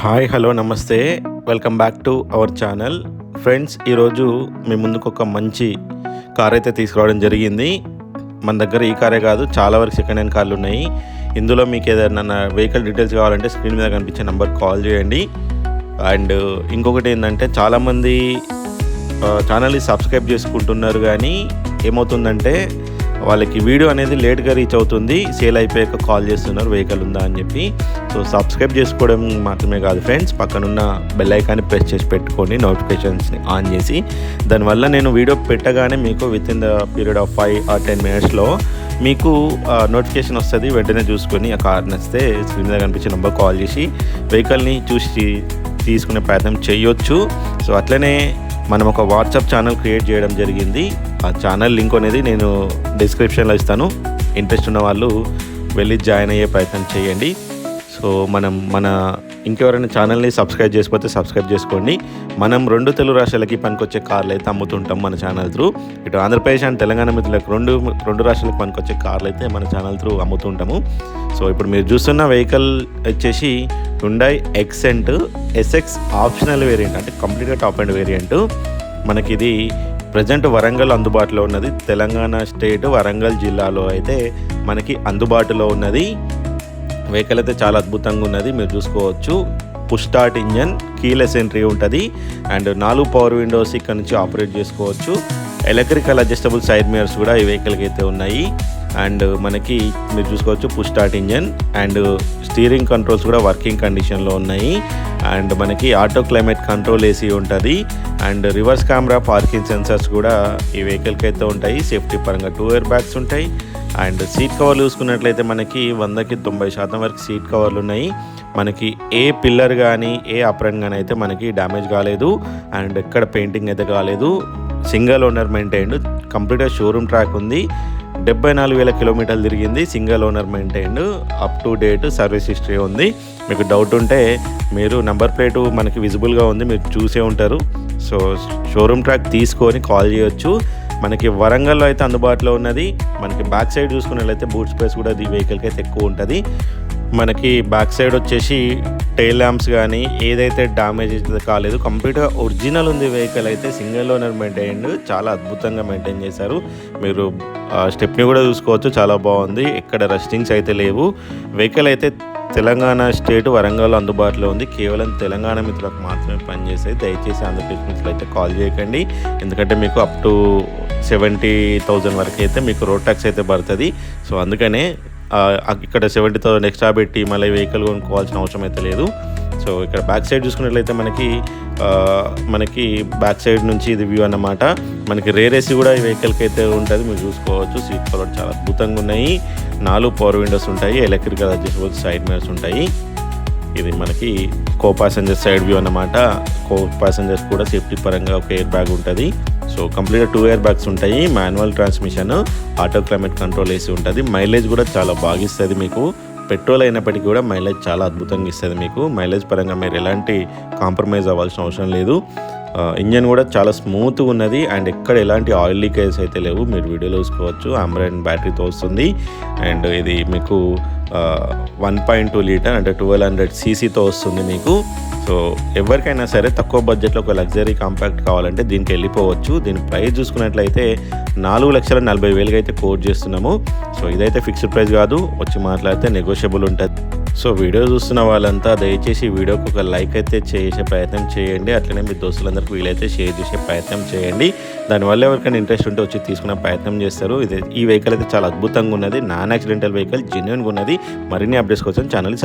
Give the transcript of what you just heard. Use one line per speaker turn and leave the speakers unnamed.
Hi hello నమస్తే. Welcome back to our channel. Friends ఈరోజు మీ ముందుకు ఒక మంచి కార్ అయితే తీసుకురావడం జరిగింది. మన దగ్గర ఈ కారే కాదు చాలా వరకు సెకండ్ హ్యాండ్ కార్లు ఉన్నాయి. ఇందులో మీకు ఏదైనా వెహికల్ డీటెయిల్స్ కావాలంటే స్క్రీన్ మీద కనిపించే నెంబర్ కాల్ చేయండి. అండ్ ఇంకొకటి ఏంటంటే చాలామంది ఛానల్ని సబ్స్క్రైబ్ చేసుకుంటున్నారు కానీ ఏమవుతుందంటే వాళ్ళకి వీడియో అనేది లేట్గా రీచ్ అవుతుంది. సేల్ అయిపోయాక కాల్ చేస్తున్నారు వెహికల్ ఉందా అని చెప్పి. సో సబ్స్క్రైబ్ చేసుకోవడం మాత్రమే కాదు ఫ్రెండ్స్. పక్కనున్న బెల్ ఐకాన్ని ప్రెస్ చేసి పెట్టుకోండి నోటిఫికేషన్స్ని ఆన్ చేసి. దానివల్ల నేను వీడియో పెట్టగానే మీకు with in the period of five or ten మినిట్స్లో మీకు నోటిఫికేషన్ వస్తుంది. వెంటనే చూసుకొని ఆ కార్ నచ్చితే స్క్రీన్ మీద కనిపించే నెంబర్ కాల్ చేసి వెహికల్ని చూసి తీసుకునే ప్రయత్నం చేయొచ్చు. సో అట్లనే మనం ఒక వాట్సాప్ ఛానల్ క్రియేట్ చేయడం జరిగింది. ఆ ఛానల్ లింక్ అనేది నేను డిస్క్రిప్షన్లో ఇస్తాను. ఇంట్రెస్ట్ ఉన్న వాళ్ళు వెళ్ళి జాయిన్ అయ్యే ప్రయత్నం చేయండి. సో మనం మన ఇంకెవరైనా ఛానల్ని సబ్స్క్రైబ్ చేసిపోతే సబ్స్క్రైబ్ చేసుకోండి. మనం రెండు తెలుగు రాష్ట్రాలకి పనికొచ్చే కార్లు అయితే అమ్ముతుంటాం మన ఛానల్ త్రూ. ఇటు ఆంధ్రప్రదేశ్ అండ్ తెలంగాణ మిత్రులకు రెండు రెండు రాష్ట్రాలకు పనికొచ్చే కార్లు అయితే మన ఛానల్ త్రూ అమ్ముతుంటాము. సో ఇప్పుడు మీరు చూస్తున్న వెహికల్ వచ్చేసి Hyundai Xcent SX optional variant అంటే కంప్లీట్గా టాప్ అండ్ వేరియంట్. మనకి ఇది ప్రజెంట్ వరంగల్ అందుబాటులో ఉన్నది. తెలంగాణ స్టేట్ వరంగల్ జిల్లాలో అయితే మనకి అందుబాటులో ఉన్నది. వెహికల్ అయితే చాలా అద్భుతంగా ఉన్నది. మీరు చూసుకోవచ్చు. పుష్ ఇంజన్ కీలెస్ ఎంట్రీ ఉంటుంది. అండ్ నాలుగు పవర్ విండోస్ ఇక్కడ నుంచి ఆపరేట్ చేసుకోవచ్చు. ఎలక్ట్రికల్ అడ్జస్టబుల్ సైడ్ మిరర్స్ కూడా ఈ వెహికల్కి అయితే ఉన్నాయి. అండ్ మనకి మీరు చూసుకోవచ్చు push start engine. And steering controls కూడా వర్కింగ్ కండిషన్లో ఉన్నాయి. అండ్ మనకి ఆటో క్లైమేట్ కంట్రోల్ ఏసీ ఉంటుంది. And reverse camera parking sensors కూడా ఈ వెహికల్కి అయితే ఉంటాయి. సేఫ్టీ పరంగా టూ ఇయర్ బ్యాగ్స్ ఉంటాయి. అండ్ సీట్ కవర్లు చూసుకున్నట్లయితే మనకి వందకి తొంభై శాతం వరకు సీట్ కవర్లు ఉన్నాయి. మనకి ఏ పిల్లర్ కానీ ఏ అప్రన్ కానీ అయితే మనకి డ్యామేజ్ కాలేదు. అండ్ ఎక్కడ పెయింటింగ్ అయితే కాలేదు. సింగిల్ ఓనర్ మెయింటైన్డ్ కంప్లీట్గా షోరూమ్ ట్రాక్ ఉంది. డెబ్బై నాలుగు వేల కిలోమీటర్లు తిరిగింది single owner maintained up to date service history ఉంది. మీకు డౌట్ ఉంటే మీరు నెంబర్ ప్లేటు మనకి విజిబుల్గా ఉంది మీరు చూసే ఉంటారు. సో షోరూమ్ ట్రాక్ తీసుకొని కాల్ చేయొచ్చు. మనకి వరంగల్లో అయితే అందుబాటులో ఉన్నది. మనకి బ్యాక్ సైడ్ చూసుకున్నట్లయితే బూట్ స్పేస్ కూడా ఈ వెహికల్కి అయితే ఎక్కువ ఉంటుంది. మనకి బ్యాక్ సైడ్ వచ్చేసి టైల్ ల్యాంప్స్ కానీ ఏదైతే డ్యామేజ్ అయితే కాలేదు. కంప్లీట్గా ఒరిజినల్ ఉంది వెహికల్ అయితే సింగిల్ ఓనర్ మెయింటైన్ చాలా అద్భుతంగా మెయింటైన్ చేశారు. మీరు స్టెప్ని కూడా చూసుకోవచ్చు. చాలా బాగుంది. ఎక్కడ రస్టింగ్స్ అయితే లేవు. వెహికల్ అయితే తెలంగాణ స్టేట్ వరంగల్ అందుబాటులో ఉంది. కేవలం తెలంగాణ మిత్రులకు మాత్రమే పనిచేసేది దయచేసి ఆంధ్రప్రదేశ్ మిత్రులు అయితే కాల్ చేయకండి. ఎందుకంటే మీకు అప్ టు సెవెంటీ థౌజండ్ వరకు అయితే మీకు రోడ్ ట్యాక్స్ అయితే పడుతుంది. సో అందుకనే ఇక్కడ సెవెంటీ థౌసండ్ ఎక్స్ట్రా పెట్టి మళ్ళీ వెహికల్ కొనుక్కోవాల్సిన అవసరం అయితే లేదు. సో ఇక్కడ బ్యాక్ సైడ్ చూసుకున్నట్లయితే మనకి మనకి బ్యాక్ సైడ్ నుంచి ఇది వ్యూ అన్నమాట. మనకి రేరేసి కూడా ఈ వెహికల్కి అయితే ఉంటుంది. మీరు చూసుకోవచ్చు. సీట్ కలర్ చాలా అద్భుతంగా ఉన్నాయి. నాలుగు పవర్ విండోస్ ఉంటాయి. ఎలక్ట్రికల్ అడ్జస్టబుల్ సైడ్ మిరర్స్ ఉంటాయి. ఇది మనకి కో ప్యాసింజర్ సైడ్ వ్యూ అన్నమాట. కో ప్యాసింజర్స్ కూడా సేఫ్టీ పరంగా ఒక ఎయిర్ బ్యాగ్ ఉంటుంది. సో కంప్లీట్గా టూ ఇయర్ బ్యాగ్స్ ఉంటాయి manual transmission auto climate control వేసి ఉంటుంది. మైలేజ్ కూడా చాలా బాగా ఇస్తుంది మీకు. పెట్రోల్ అయినప్పటికీ కూడా మైలేజ్ చాలా అద్భుతంగా ఇస్తుంది మీకు. మైలేజ్ పరంగా మీరు ఎలాంటి కాంప్రమైజ్ అవ్వాల్సిన అవసరం లేదు. ఇంజన్ కూడా చాలా స్మూత్గా ఉన్నది అండ్ ఎక్కడ ఎలాంటి ఆయిల్ లీకేజ్ అయితే లేవు. మీరు వీడియోలో చూసుకోవచ్చు. ఆమ్రాన్ బ్యాటరీతో వస్తుంది అండ్ ఇది మీకు వన్ పాయింట్ టూ లీటర్ అంటే ట్వెల్వ్ హండ్రెడ్ సీసీతో వస్తుంది మీకు. సో ఎవరికైనా సరే తక్కువ బడ్జెట్లో ఒక లగ్జరీ కాంపాక్ట్ కావాలంటే దీనికి వెళ్ళిపోవచ్చు. దీని ప్రైస్ చూసుకున్నట్లయితే నాలుగు లక్షల నలభై వేలుగా అయితే కోట్ చేస్తున్నాము. సో ఇదైతే ఫిక్స్డ్ ప్రైస్ కాదు. వచ్చి మాట్లాడితే నెగోషియబుల్ ఉంటుంది. సో వీడియో చూస్తున్న వాళ్ళంతా దయచేసి వీడియోకి ఒక లైక్ అయితే చేసే ప్రయత్నం చేయండి. అట్లనే మీ దోస్తులందరికీ వీలైతే షేర్ చేసే ప్రయత్నం చేయండి. దానివల్ల ఎవరికైనా ఇంట్రెస్ట్ ఉంటే వచ్చి తీసుకునే ప్రయత్నం చేస్తారు. ఇది ఈ వెహికల్ అయితే చాలా అద్భుతంగా ఉన్నది. నాన్ యాక్సిడెంటల్ వెహికల్ జెన్యున్గా ఉన్నది. మరిన్ని అప్డేట్స్ కోసం ఛానల్